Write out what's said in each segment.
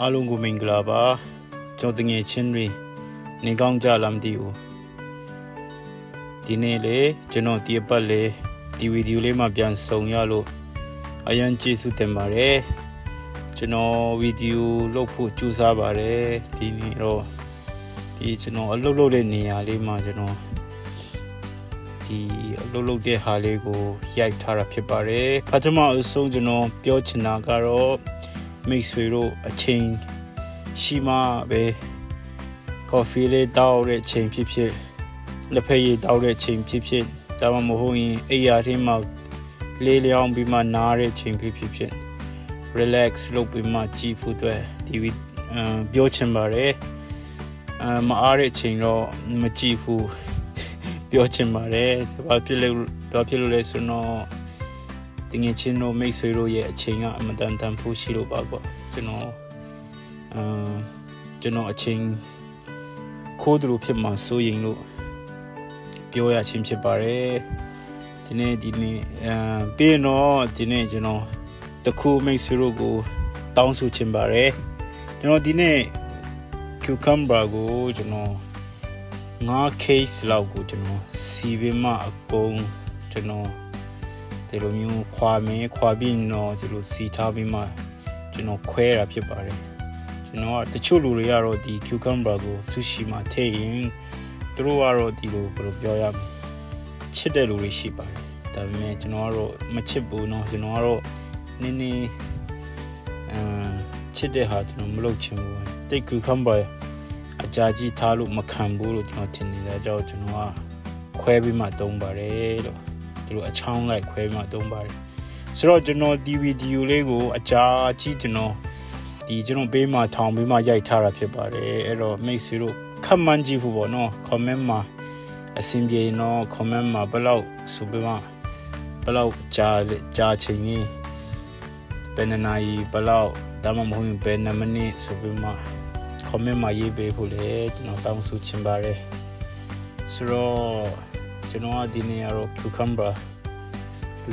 အားလုံးကိုမင်္ဂလာပါကျွန်တော်တငယ်ချင်းတွေနေကောင်းကြလားမသိဘူးဒီနေ့လေကျွန်တော်ဒီအပတ်လေဒီဗီဒီယိုလေးမှပြန်ဆောင်ရလို့အရန်ကျေးဇူးတင်ပါတယ်ကျွန်တော်ဗီဒီယိုလုပ်ဖို့ကြိုးစားပါတယ်ဒီနေ့တော့ဒီကျွန်တော်အလုပ်လုပ်တဲ့နေရာလေးမှာကျွန်တော်ဒီအလုပ်လုပ်တဲ့ဟာလေးကိုရိုက်ထားတာဖြစ်ပါတယ်ပထမအဆုံးကျွန်တော်ပြောချင်တာကတော့ မိတ်ဆွေတို့အချိန်ရှိမှပဲကော်ဖီလေးတောက်တဲ့အချိန်ဖြစ်ဖြစ်လက်ဖက်ရည်တောက်တဲ့အချိန်ဖြစ်ဖြစ်ဒါမှမဟုတ်ရင်အိယာထင်းမှာလေးလျောင်းပြီးမှနားတဲ့အချိန်ဖြစ်ဖြစ်ဖြစ် relax လုပ်ပြီးမှကြည့်ဖို့အတွက်ဒီဗီအပြောချင်ပါတယ်အမအားတဲ့အချိန်တော့မကြည့်ဘူးပြောချင်ပါတယ်ဘာဖြစ်လဲဘာဖြစ်လို့လဲဆိုတော့ တငယ်ချင်းတို့မိတ်ဆွေတို့ရဲ့အချိန်ကအမတန်တန်ဖို့ရှိလို့ပါပေါ့ကျွန်တော်အမ်ကျွန်တော်အချိန်ခိုးသူလိုဖြစ်မှစိုးရင်လို့ပြောရချင်းဖြစ်ပါတယ်ဒီနေ့ဒီနေ့အမ်ပြီးရင်တော့ဒီနေ့ကျွန်တော်တခုမိတ်ဆွေတို့ကိုတောင်းဆိုချင်ပါတယ်ကျွန်တော်ဒီနေ့ cucumber ကိုကျွန်တော်9 case လောက်ကိုကျွန်တော်စီပင်မအကုန်ကျွန်တော် ဒီလိုမျိုးခွာမင်းခွာပြီးတော့ဒီလိုစီထားပြီးမှကျွန်တော်ခွဲတာဖြစ်ပါတယ်ကျွန်တော်ကတချို့လူတွေကတော့ဒီ cucumber ကို sushi မှာထည့်ရင်သူတို့ကတော့ဒီလိုဘယ်လိုပြောရမလဲချစ်တဲ့လူတွေရှိပါတယ်ဒါပေမဲ့ကျွန်တော်ကတော့မချစ်ဘူးเนาะကျွန်တော်ကတော့နည်းနည်းအမ်ချစ်တဲ့ဟာကျွန်တော်မလုပ်ချင်ဘူးတိတ် cucumber အကြာကြီးထားလို့မခံဘူးလို့ကျွန်တော်ထင်နေတာကြောင့်ကျွန်တော်ကခွဲပြီးမှတုံးပါတယ်လို့ သူတို့အချောင်းလိုက်ခွဲမှတုံးပါတယ်ဆိုတော့ကျွန်တော်ဒီဗီဒီယိုလေးကိုအကြာကြီးကျွန်တော်ဒီကျွန်တော်ဘေးမှာထောင်ပြီးမှရိုက်ထားတာဖြစ်ပါတယ်အဲ့တော့မိတ်ဆွေတို့ခက်မှန်းကြည့်ဖို့ပေါ့နော် comment မှာအဆင်ပြေနော် comment မှာဘယ်လောက်ဆိုပြီးမှဘယ်လောက်ကြာကြာချိန်ကြီးဘယ်နှစ်နာရီဘယ်လောက်ဒါမှမဟုတ်ရင်ဘယ်နှစ်မိနစ်ဆိုပြီးမှ comment မှာရေးပေးဖို့လေကျွန်တော်တောင်းဆိုချင်ပါတယ်ဆိုတော့ ကျွန်တော်ကဒီနေ့ကတော့ cucumber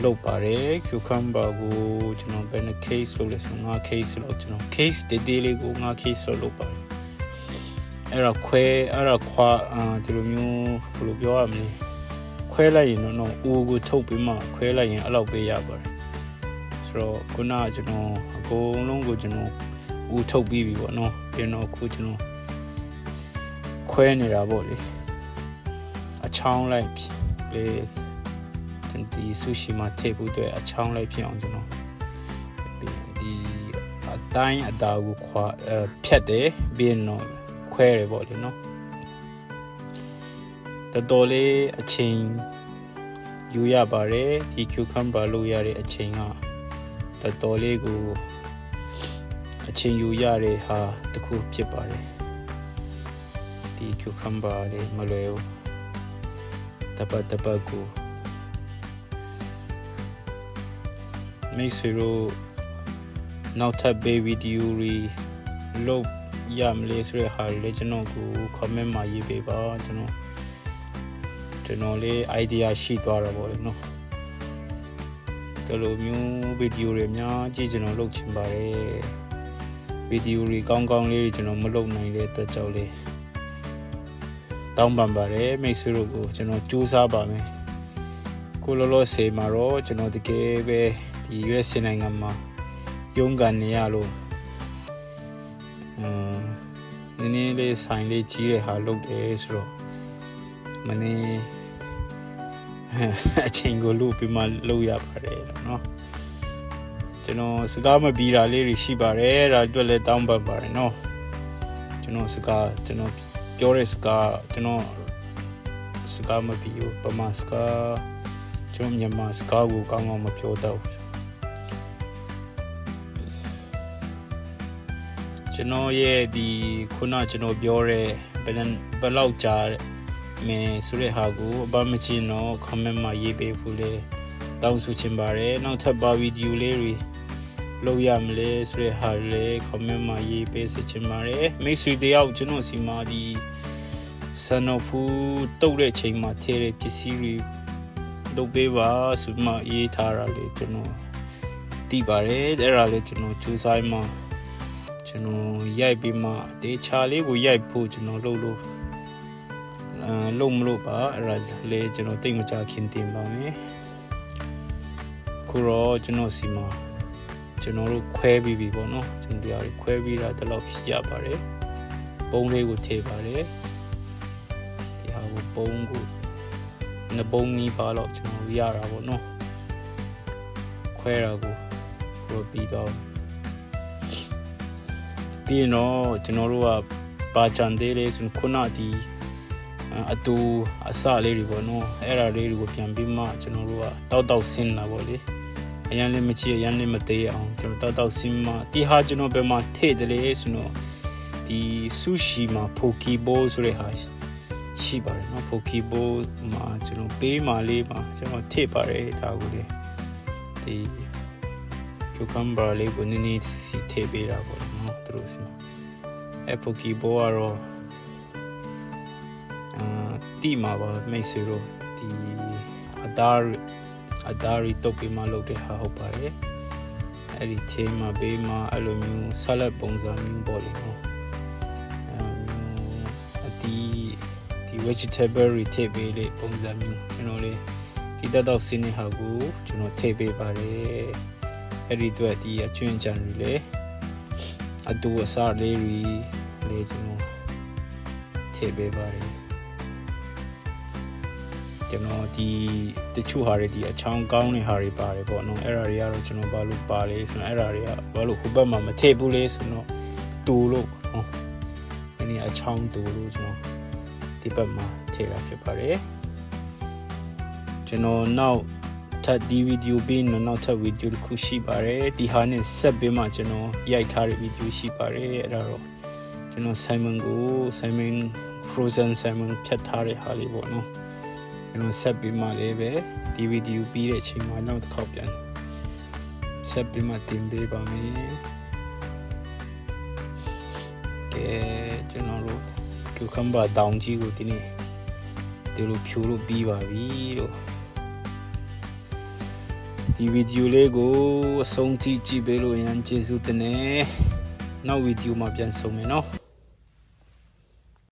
လောက်ပါတယ် cucumber ကိုကျွန်တော်ဘယ်နှ case လို့လဲဆိုတော့5 case လောက်ကျွန်တော် case တေးသေးလေးကို5 case လောက်လုပ်ပါတယ်အဲ့တော့ခွဲအဲ့တော့ခွာအာဒီလိုမျိုးဘယ်လိုပြောရမလဲခွဲလိုက်ရင်တော့တော့အိုးကိုထုတ်ပြီးမှခွဲလိုက်ရင်အဲ့လောက်ပဲရပါတယ်ဆိုတော့ခုနကကျွန်တော်အကုန်လုံးကိုကျွန်တော်ဦးထုတ်ပြီးပြီပေါ့နော်ကျွန်တော်ခုကျွန်တော်ခွဲနေတာပေါ့လေအ ချောင်းလိုက်လေဒီဆူရှီမှာထည့်ဖို့အတွက်အချောင်းလိုက်ဖြစ်အောင်ကျွန်တော်ဒီအတိုင်းအတာကိုခွာဖြတ်တယ်ပြီးရင်တော့ခွဲရပေါ့လေနော်တော်တော်လေးအချိန်ယူရပါတယ်ဒီ cucumber လို့ရတဲ့အချိန်ကတော်တော်လေးကိုအချိန်ယူရတဲ့ဟာတစ်ခုဖြစ်ပါတယ်ဒီ cucumber လေးမလွယ်ဘူး တပတ်တပတ်ကိုမိတ်ဆွေတို့နောက်ထပ်ဘေးဗီဒီယိုတွေလုပ်ရမလဲဆိုတဲ့ဟာလေးကျွန်တော်ကို comment မှာရေးပေးပါကျွန်တော်ကျွန်တော်လေး idea ရှိသွားတာပေါ့လေနော်ဒီလိုမျိုးဗီဒီယိုတွေများကြည့်ကျွန်တော်လုပ်ချင်ပါတယ်ဗီဒီယိုတွေကောင်းကောင်းလေးကျွန်တော်မလုပ်နိုင်တဲ့အတွက်ကြောင့်လေး တောင်းပန်ပါတယ်မိတ်ဆွေတို့ကိုကျွန်တော်ကြိုးစားပါမယ်ကိုလောလောဆယ်မှာတော့ကျွန်တော်တကယ်ပဲဒီ US နိုင်ငံမှာရုန်းကန်နေရလို့အမ်နည်းနည်းလေးဆိုင်လေးကြီးတဲ့ဟာလုပ်တယ်ဆိုတော့မနေ့ အချိန်ကိုလို့ပြီးမှလုပ်ရပါတယ်เนาะကျွန်တော်စကားမပြီးတာလေးတွေရှိပါတယ်ဒါအတွက်လည်းတောင်းပန်ပါတယ်เนาะကျွန်တော်စကားကျွန်တော် ပြောတဲ့စကားကျွန်တော်စကားမပြီးဘူးပမာစကားကျွန်တော်မြန်မာစကားကိုကောင်းကောင်းမပြောတော့ဘူးကျွန်တော်ရဲ့ဒီခုနကျွန်တော်ပြောတဲ့ဘယ်နှဘယ်လောက်ကြာမင်းဆိုတဲ့ဟာကိုအပါမချင်တော့ comment မှာရေးပေးဖို့လေတောင်းဆိုချင်ပါတယ်နောက်ထပ်ပါဗီဒီယိုလေးတွေ လုပ်ရမလဲဆိုတဲ့ဟာလေ comment မှာရေးပေးစေချင်ပါတယ်မိတ်ဆွေတယောက်ကျွန်တော်စီမှာဒီဆန်နိုဖူတုတ်တဲ့ချိန်မှာထည့်တဲ့ပစ္စည်းတွေလုပ်ပေးပါဆိုမှရေးထားတာလေကျွန်တော်တည်ပါတယ်အဲ့ဒါလေကျွန်တော်စူးစိုက်မှကျွန်တော်ရိုက်ပြီးမှတေချာလေးကိုရိုက်ဖို့ကျွန်တော်လုပ်လို့အဲလုံးမလို့ပါအဲ့ဒါလေကျွန်တော်တိတ်မကြခင်တင်ပါမယ်ခုတော့ကျွန်တော်စီမှာ ကျွန်တော်တို့ခွဲပြီးပြီပေါ့နော်ကျွန်တော်တို့ခွဲပြီးတာတလောက်ဖြစ်ရပါတယ်ပုံလေးကိုထည့်ပါတယ်ဒီဟာကိုပုံကိုနှစ်ပုံနီးပါတော့ကျွန်တော်ရတာပေါ့နော်ခွဲတာကိုကိုပြီးတော့ပြီးရင်တော့ကျွန်တော်တို့ကပါချန်သေးလေးဆိုခုနဒီအတူအစလေးတွေပေါ့နော်အဲ့ဒါလေးတွေကိုပြန်ပြီးမှကျွန်တော်တို့ကတောက်တောက်ဆင်းတာပေါ့လေ အရန်လည်းမချီအရန်လည်းမသေးအောင်ကျွန်တော်တောက်တောက်ဆင်းမှဒီဟာကျွန်တော်ဘယ်မှာထည့်တယ်လဲဆိုတော့ဒီဆူရှီမှာဖိုကီဘိုးဆိုတဲ့ဟာရှိပါတယ်เนาะဖိုကီဘိုးမှာကျွန်တော်ပေးမာလေးမှာကျွန်တော်ထည့်ပါတယ်ဒါကိုလေဒီ cucumber လေးကိုနည်းနည်းစီထည့်ပေးတာပေါ့နော်သူတို့စီအဖိုကီဘိုးကတော့အာတီမှာပါမိတ်ဆွေတို့ဒီအသား အသားရီတုပ်ပြီးမှလုပ်တဲ့ဟာဟုတ်ပါတယ်အဲ့ဒီထဲမှာဘေးမှာအဲ့လိုမျိုးဆလတ်ပုံစံမျိုးပေါ့လေနော်အဒီဒီ vegetable တွေထည့်ပေးလေပုံစံမျိုးကျွန်တော်လေဒီတက်တော့စင်းနေဟာကိုကျွန်တော်ထည့်ပေးပါတယ်အဲ့ဒီအတွက်ဒီအကျွင်းကြံတွေလေအတူအစားလေးတွေလေကျွန်တော်ထည့်ပေးပါတယ် ကျွန်တော်ဒီတချို့ဟာတွေဒီအချောင်းကောင်းတဲ့ဟာတွေပါတယ်ပေါ့နော်အဲ့ဒါတွေကတော့ကျွန်တော်ဘာလို့ပါလဲဆိုတော့အဲ့ဒါတွေကဘာလို့ဟိုဘက်မှာမထည့်ဘူးလဲဆိုတော့တူလို့နော်ဒီနေ့အချောင်းတူလို့ကျွန်တော်ဒီဘက်မှာထည့်တာဖြစ်ပါတယ်ကျွန်တော်နောက်ထပ်ဒီဗီဒီယိုပြီးတော့နောက်ထပ်ဗီဒီယိုတစ်ခုရှိပါတယ်ဒီဟာနဲ့ဆက်ပြီးမှကျွန်တော်ရိုက်ထားတဲ့ဗီဒီယိုရှိပါတယ်အဲ့ဒါတော့ကျွန်တော် Simon ကို Simon Frozen Simon ဖြတ်ထားတဲ့ဟာလေးပေါ့နော် ကျွန်တော်ဆက်ပြီးမှလည်းပဲဒီဗီဒီယိုပြီးတဲ့အချိန်မှာနောက်တစ်ခေါက်ပြန်ဆက်ပြီးမှတင်ပေးပါမယ်ကဲကျွန်တော်တို့ cucumber တောင်ကြီးကိုဒီနေ့ဒီလိုဖြိုလို့ပြီးပါပြီလို့ဒီဗီဒီယိုလေးကိုအဆုံးကြည့်ကြည့်ပေးလို့ရန်ကျေးဇူးတင်နေနောက်ဗီဒီယိုမှာပြန်ဆုံမယ်နော်